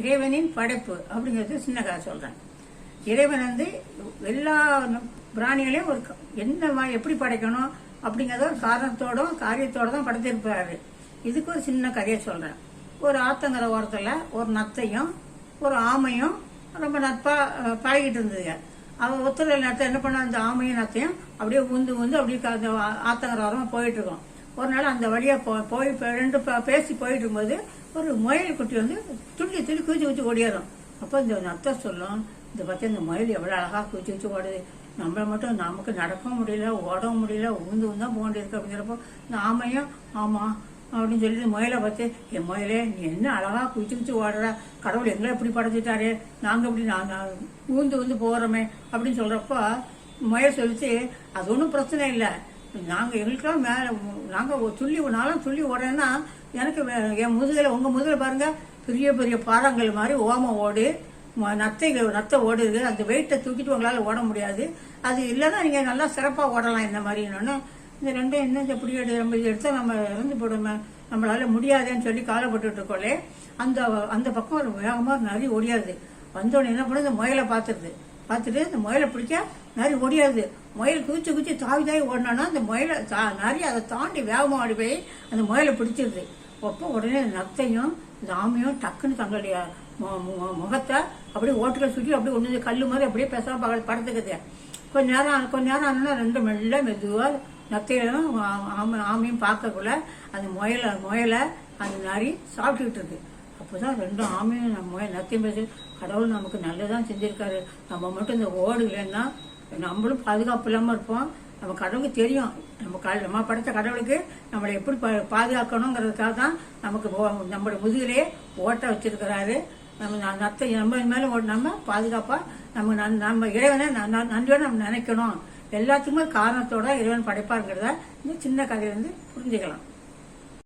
இறைவனின் படைப்பு அப்படிங்கிறது சின்ன கதை சொல்றேன். இறைவன் வந்து எல்லா பிராணிகளையும் ஒரு என்ன எப்படி படைக்கணும் அப்படிங்கிறத ஒரு காரணத்தோட காரியத்தோட தான் படைத்திருப்பாரு. இதுக்கு ஒரு சின்ன கதையை சொல்றேன். ஒரு ஆத்தங்கரை ஓரத்தில் ஒரு நத்தையும் ஒரு ஆமையும் ரொம்ப நட்பா பழகிட்டு இருந்ததுங்க. அவன் ஒத்துழை நேரத்தை என்ன பண்ண அந்த ஆமையும் நத்தையும் அப்படியே உந்து உந்து அப்படியே க- ஓரமாக ஆத்தங்கரை போயிட்டு இருக்கோம். ஒரு நாள் அந்த வழியாக போ- போய் ரெண்டு பேசி போயிட்டு இருக்கும்போது ஒரு முயல் குட்டி வந்து துள்ளி துள்ளி குதிச்சு குதிச்சு ஓடிடும் அப்போ இந்த அத்தை சொல்லும் இந்த பார்த்து இந்த முயல் எவ்வளோ அழகாக குதிச்சு குதிச்சு ஓடுது. நம்மளை மட்டும் நமக்கு நடக்கவும் முடியல ஓடவும் முடியல உந்து உந்தா போக வேண்டியிருக்கு அப்படிங்கிறப்போ நாமையும் ஆமாம் அப்படின்னு சொல்லி முயலை பார்த்து என் முயலே நீ என்ன அழகாக குதிச்சு குதிச்சு ஓடுற? கடவுள் எங்களை எப்படி படைச்சிட்டாரு. நாங்கள் இப்படி நாங்கள் ஊந்து ஊந்து போகிறோமே அப்படின்னு சொல்கிறப்போ முயல் சொல்லிச்சு அது ஒன்றும் பிரச்சனை இல்லை. நாங்கள் எங்களுக்கெல்லாம் மேலே நாங்கள் துள்ளி நாளும் துள்ளி ஓடுறேன்னா எனக்கு என் முதுகில் உங்கள் முதுகில் பாருங்கள் பெரிய பெரிய பாறாங்கல் மாதிரி ஓமம் ஓடு ம- நத்தை நத்தை ஓடுது. அந்த வெயிட்டை தூக்கிட்டு உங்களால் ஓட முடியாது. அது இல்லைன்னா நீங்கள் நல்லா சிறப்பாக ஓடலாம் இந்த மாதிரி இந்த ரெண்டும் என்ன எப்படி எடு நம்ம எடுத்தால் நம்ம இறந்து போடுமே நம்மளால முடியாதுன்னு சொல்லி காலப்பட்டுட்டு இருக்கோலே அந்த அந்த பக்கம் ஒரு வேகமாக நரி ஓடியாது வந்தோடனே என்ன பண்ணுது? முயலை பார்த்துருது. பார்த்துட்டு அந்த முயலை பிடிச்சா நரி ஓடியாது முயல் குதிச்சு குதிச்சு தாவி தாவி ஓடினானா அந்த முயலை தா- நரி அதை தாண்டி வேகமாக ஓடி போய் அந்த முயலை பிடிச்சிருது. அப்போ உடனே நத்தையும் இந்த ஆமையும் டக்குன்னு தங்களுடைய மு- மு- முகத்தை அப்படியே ஓட்டுகள் சுற்றி அப்படியே ஒன்று கல் மாதிரி அப்படியே பேசாம பக- படுத்துக்குது. கொஞ்ச நேரம் கொஞ்ச நேரம் ஆனால் ரெண்டு மெல்ல மெதுவாக நத்தையும் ஆமை ஆமையும் பார்க்கக்குள்ள அந்த முயலை முயலை அந்த நரி சாப்பிட்டுக்கிட்டு இருக்கு. அப்போதான் ரெண்டும் ஆமையும் நம்ம எல்லாத்தையும் நத்தையும் பேசி கடவுள் நமக்கு நல்லதான் செஞ்சிருக்காரு. நம்ம மட்டும் இந்த ஓடுலன்னா நம்மளும் பாதுகாப்பு இல்லாமல் இருப்போம். நம்ம கடவுளுக்கு தெரியும். நம்ம க- நம்ம படைத்த கடவுளுக்கு நம்மளை எப்படி பா- பாதுகாக்கணுங்கிறதுக்காக தான் நமக்கு ஓ- நம்மளோட முதுகிலே ஓட்ட வச்சிருக்கிறாரு. நம்ம நத்தை நம்ம மேலே நம்ம பாதுகாப்பாக நம்ம நன்- நம்ம இறைவனை ந- ந- நன்றியோட நம்ம நினைக்கணும். எல்லாத்துக்குமே காரணத்தோட இறைவன் படைப்பாருங்கிறத இந்த சின்ன கதையிலேருந்து புரிஞ்சுக்கலாம்.